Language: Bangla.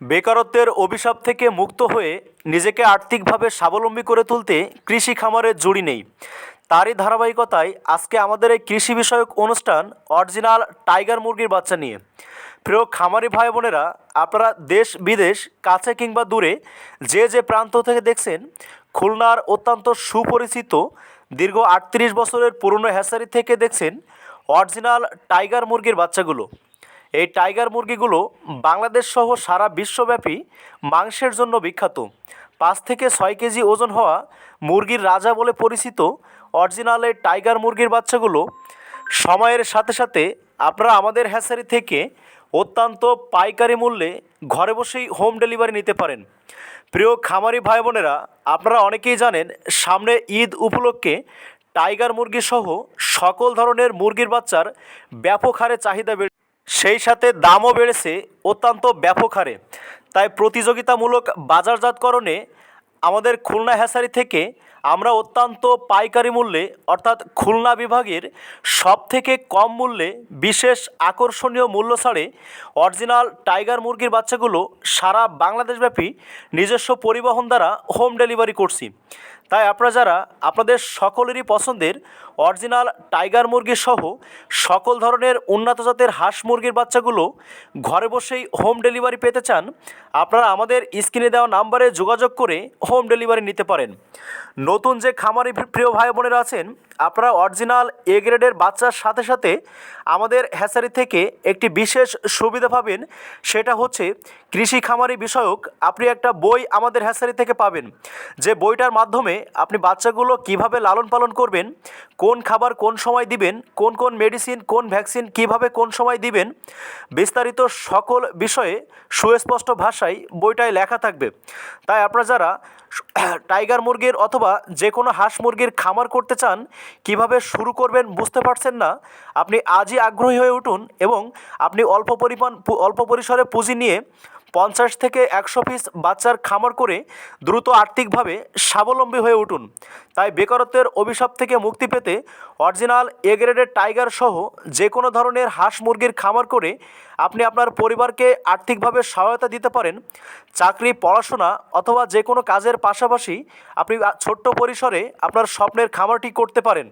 বেকারত্বের অভিশাপ থেকে মুক্ত হয়ে নিজেকে আর্থিকভাবে স্বাবলম্বী করে তুলতে কৃষি খামারের জুড়ি নেই। তারই ধারাবাহিকতায় আজকে আমাদের এই কৃষি বিষয়ক অনুষ্ঠান অরিজিনাল টাইগার মুরগির বাচ্চা নিয়ে। প্রিয় খামারি ভাই বোনেরা, আপনারা দেশ বিদেশ, কাছে কিংবা দূরে যে যে প্রান্ত থেকে দেখছেন, খুলনার অত্যন্ত সুপরিচিত, দীর্ঘ আটত্রিশ বছরের পুরনো হ্যাসারি থেকে দেখছেন অরিজিনাল টাইগার মুরগির বাচ্চাগুলো। এই টাইগার মুরগিগুলো বাংলাদেশ সহ সারা বিশ্বব্যাপী মাংসের জন্য বিখ্যাত। পাঁচ থেকে ছয় কেজি ওজন হওয়া মুরগির রাজা বলে পরিচিত অরিজিনাল এই টাইগার মুরগির বাচ্চাগুলো সময়ের সাথে সাথে আপনারা আমাদের হ্যাসারি থেকে অত্যন্ত পাইকারি মূল্যে ঘরে বসেই হোম ডেলিভারি নিতে পারেন। প্রিয় খামারি ভাই বোনেরা, আপনারা অনেকেই জানেন, সামনে ঈদ উপলক্ষে টাইগার মুরগি সহ সকল ধরনের মুরগির বাচ্চার ব্যাপক হারে চাহিদা বেড়ে সেই সাথে দামও বেড়েছে, অত্যন্ত ব্যাপক হারে। তাই প্রতিযোগিতামূলক বাজারজাতকরণে আমাদের খুলনা হ্যাসারি থেকে আমরা অত্যন্ত পাইকারি মূল্যে, অর্থাৎ খুলনা বিভাগের সব থেকে কম মূল্যে বিশেষ আকর্ষণীয় মূল্য ছাড়ে অরিজিনাল টাইগার মুরগির বাচ্চাগুলো সারা বাংলাদেশব্যাপী নিজস্ব পরিবহন দ্বারা হোম ডেলিভারি করছি। তাই আপনারা যারা আপনাদের সকলেরই পছন্দের অরিজিনাল টাইগার মুরগি সহ সকল ধরনের উন্নত জাতের হাঁস মুরগির বাচ্চাগুলো ঘরে বসেই হোম ডেলিভারি পেতে চান, আপনারা আমাদের স্ক্রিনে দেওয়া নাম্বারে যোগাযোগ করে হোম ডেলিভারি নিতে পারেন। নতুন যে খামারি প্রিয় ভাই বোনেরা আছেন, আপনারা অরিজিনাল এ গ্রেডের বাচ্চার সাথে সাথে আমাদের হ্যাচারি থেকে একটি বিশেষ সুবিধা পাবেন, সেটা হচ্ছে কৃষি খামারি বিষয়ক আপনি একটা বই আমাদের হ্যাচারি থেকে পাবেন। যে বইটার মাধ্যমে আপনি বাচ্চাগুলো কীভাবে লালন পালন করবেন কোন খাবার কোন সময় দিবেন, কোন কোন মেডিসিন কোন ভ্যাকসিন কীভাবে কোন সময় দিবেন, বিস্তারিত সকল বিষয়ে সুস্পষ্ট ভাষায় বইটায় লেখা থাকবে। তাই আপনারা যারা টাইগার মুরগির অথবা যে কোনো হাঁস মুরগির খামার করতে চান, কীভাবে শুরু করবেন বুঝতে পারছেন না, আপনি আজই আগ্রহী হয়ে উঠুন এবং আপনি অল্প পরিমাণ অল্প পরিসরে পুঁজি নিয়ে পঞ্চাশ থেকে একশো পিস বাচ্চার খামার করে দ্রুত আর্থিকভাবে স্বাবলম্বী হয়ে উঠুন। তাই বেকারত্বের অভিশাপ থেকে মুক্তি পেতে অরিজিনাল এ গ্রেডের টাইগার সহ যে কোনো ধরনের হাঁস মুরগির খামার করে আপনি আপনার পরিবারকে আর্থিকভাবে সহায়তা দিতে পারেন। চাকরি, পড়াশোনা অথবা যে কোনো কাজের পাশাপাশি আপনি ছোট্ট পরিসরে আপনার স্বপ্নের খামারটি করতে পারেন।